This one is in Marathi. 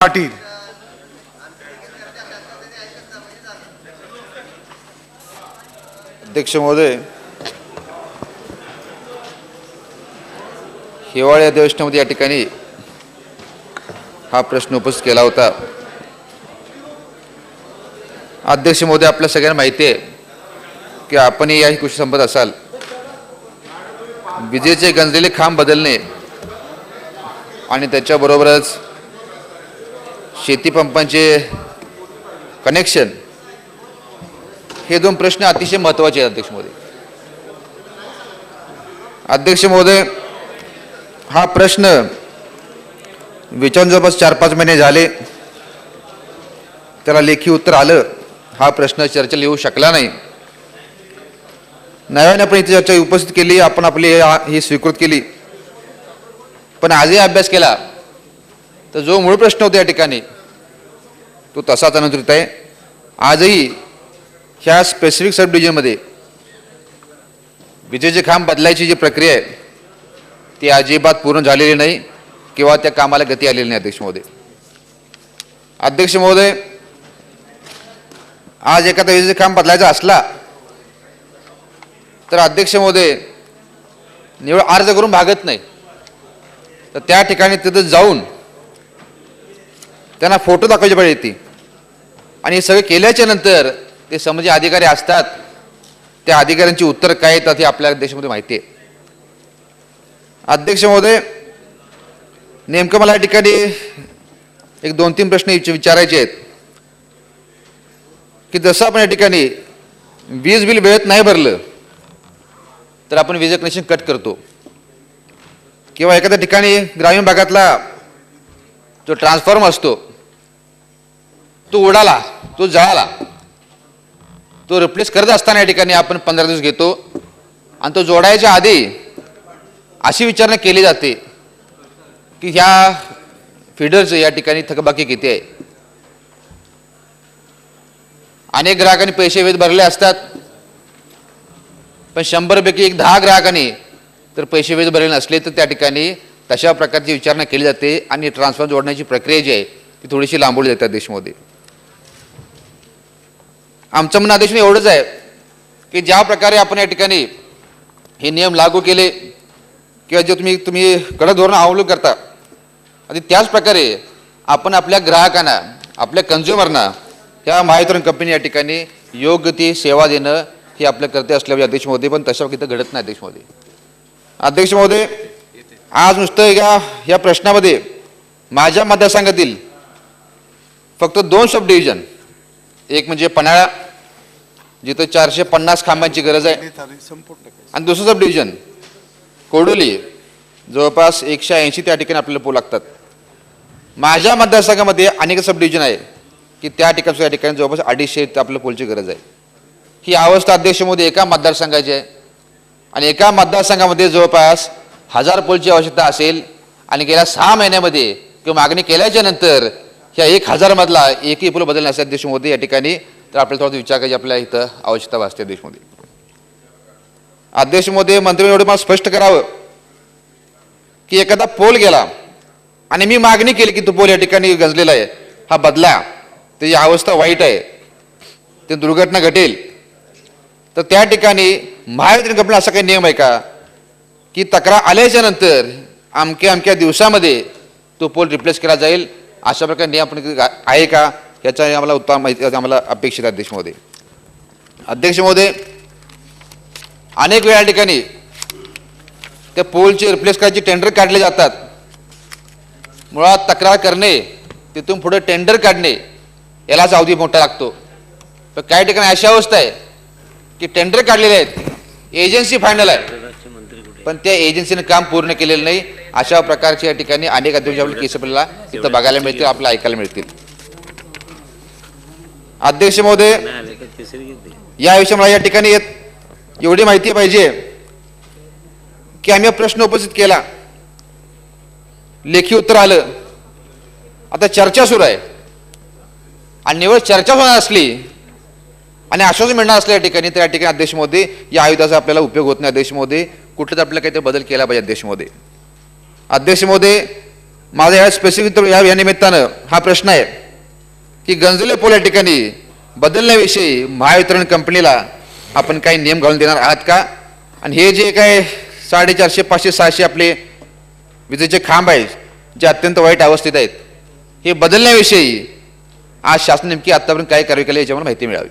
पाटील. अध्यक्ष महोदय हिवाळी अधिवेशनामध्ये या ठिकाणी हा प्रश्न उपस्थित केला होता. अध्यक्ष महोदय आपल्या सगळ्यांना माहिती आहे की आपणही या कृषी संपत असाल. विजेचे गंजलेले खांब बदलणे आणि त्याच्याबरोबरच शेतीपंपांचे कनेक्शन हे दोन प्रश्न अतिशय महत्त्वाचे आहेत अध्यक्ष महोदय. अध्यक्ष महोदय हा प्रश्न विचारून जवळपास चार पाच महिने झाले त्याला लेखी उत्तर आलं हा प्रश्न चर्चेला येऊ शकला नाही. नव्याने आपण इथे चर्चा उपस्थित केली आपण आपली ही स्वीकृत केली. पण आजही अभ्यास केला तर जो मूळ प्रश्न होता या ठिकाणी तो तसाच अनुत्रित आहे. आजही ह्या स्पेसिफिक सब डिव्हिजनमध्ये विजेचे खांब बदलायची जी प्रक्रिया आहे ती अजिबात पूर्ण झालेली नाही किंवा त्या कामाला गती आलेली नाही अध्यक्ष महोदय. अध्यक्ष महोदय आज एखादा विजेचे खांब बदलायचा असला तर अध्यक्ष महोदय निवड अर्ज करून भागत नाही. तर त्या ठिकाणी तिथं जाऊन त्यांना फोटो दाखवायची पाहिजे ती आणि हे सगळं केल्याच्यानंतर ते समजे अधिकारी असतात. त्या अधिकाऱ्यांची उत्तर काय येतात हे आपल्या देशामध्ये माहिती आहे. अध्यक्ष महोदय नेमकं मला या ठिकाणी एक दोन तीन प्रश्न विचारायचे आहेत. की जसं आपण या ठिकाणी वीज बिल वेळेत नाही भरलं तर आपण वीज कनेक्शन कट करतो. किंवा एखाद्या ठिकाणी ग्रामीण भागातला जो ट्रान्सफॉर्म असतो तो उडाला तो जळाला. तो रिप्लेस करत असताना या ठिकाणी आपण पंधरा दिवस घेतो. आणि तो जोडायच्या आधी अशी विचारणा केली जाते की ह्या फिडरचं या ठिकाणी थकबाकी किती आहे. अनेक ग्राहकांनी पैसे वेध भरले असतात पण शंभरपैकी एक दहा ग्राहकांनी तर पैसे वेध भरले नसले तर त्या ठिकाणी तशा प्रकारची विचारणा केली जाते आणि ट्रान्सफर जोडण्याची प्रक्रिया जी आहे ती थोडीशी लांबवली जाते देशमध्ये. आमचं म्हणणं आदेश एवढंच आहे की ज्या प्रकारे आपण या ठिकाणी हे नियम लागू केले किंवा जे तुम्ही तुम्ही कडक धोरण अवलंब करता आणि त्याच प्रकारे आपण आपल्या ग्राहकांना आपल्या कन्झ्युमरना ह्या महावितरण कंपनी या ठिकाणी योग्य ती सेवा देणं हे आपलं कर्तव्य असल्यामुळे अध्यक्ष महोदय पण तशा इथं घडत नाही अध्यक्ष महोदय. अध्यक्ष महोदय आज नुसतं या या प्रश्नामध्ये माझ्या मतदारसंघातील फक्त दोन सब डिव्हिजन एक म्हणजे पन्हाळा जिथं चारशे पन्नास खांबांची गरज आहे. आणि दुसरं सब डिव्हिजन कोडोली. जवळपास एकशे ऐंशी त्या ठिकाणी आपल्याला पोल लागतात. माझ्या मतदारसंघामध्ये अनेक सब डिव्हिजन आहे की त्या ठिकाणी त्या ठिकाणी जवळपास अडीचशे आपल्या पोलची गरज आहे. ही अवस्था अध्यक्षमध्ये एका मतदारसंघाची आहे. आणि एका मतदारसंघामध्ये जवळपास हजार पोलची आवश्यकता असेल आणि गेल्या सहा महिन्यामध्ये किंवा मागणी केल्याच्यानंतर ह्या एक हजारमधला एकही पूल बदलण्यासाठी अध्यक्ष मोदी. या ठिकाणी तर आपल्याला थोडा विचार करायची आपल्या इथं आवश्यकता भासते देशमध्ये अध्यक्ष मोदी मंत्री एवढं मला स्पष्ट करावं की एखादा पोल गेला आणि मी मागणी केली की तो पोल या ठिकाणी गंजलेला आहे. हा बदला त्याची अवस्था वाईट आहे ते दुर्घटना घटेल. तर त्या ठिकाणी महावितरण कंपनी असा काही नियम आहे का? की तक्रार आल्याच्यानंतर अमक्या अमक्या दिवसामध्ये तो पोल रिप्लेस केला जाईल. अशा प्रकारे नियम आपण आहे का? याचा आम्हाला उत्तम माहिती आम्हाला अपेक्षित आहे अध्यक्ष महोदय. अध्यक्ष महोदय अनेक वेळा ठिकाणी त्या पोलचे रिप्लेस करायचे टेंडर काढले जातात. मुळात तक्रार करणे तिथून पुढे टेंडर काढणे यालाच अवधी मोठा लागतो. पण काही ठिकाणी अशी अवस्था आहे की टेंडर काढलेले आहेत एजन्सी फायनल आहे. पण त्या एजन्सीने काम पूर्ण केलेलं नाही. अशा प्रकारच्या या ठिकाणी अनेक अध्यक्ष आपल्या केस आपल्याला इथं बघायला मिळतील आपल्याला ऐकायला मिळतील. अध्यक्ष महोदय या विषयी मला या ठिकाणी येत एवढी माहिती पाहिजे की आम्ही प्रश्न उपस्थित केला. लेखी उत्तर आलं. आता चर्चा सुरू आहे. आणि निवड चर्चा होणार असली आणि आश्वासन मिळणार असल्या या ठिकाणी त्या ठिकाणी अध्यक्ष मोदी या आयुधाचा आपल्याला उपयोग होत नाही अध्यक्ष मोदी. कुठेच आपल्याला काहीतरी बदल केला पाहिजे अध्यक्ष मोदी. अध्यक्ष मोदी माझा या स्पेसिफिक या या निमित्तानं हा प्रश्न आहे की गंजले पोल या ठिकाणी बदलण्याविषयी महावितरण कंपनीला आपण काही नियम घालून देणार आहात का? आणि हे जे काय साडेचारशे पाचशे सहाशे आपले विजेचे खांब आहेत जे अत्यंत वाईट अवस्थेत आहेत हे बदलण्याविषयी आज शासन नेमकी आत्तापर्यंत काय कारवाई केली याच्यावर माहिती मिळावी.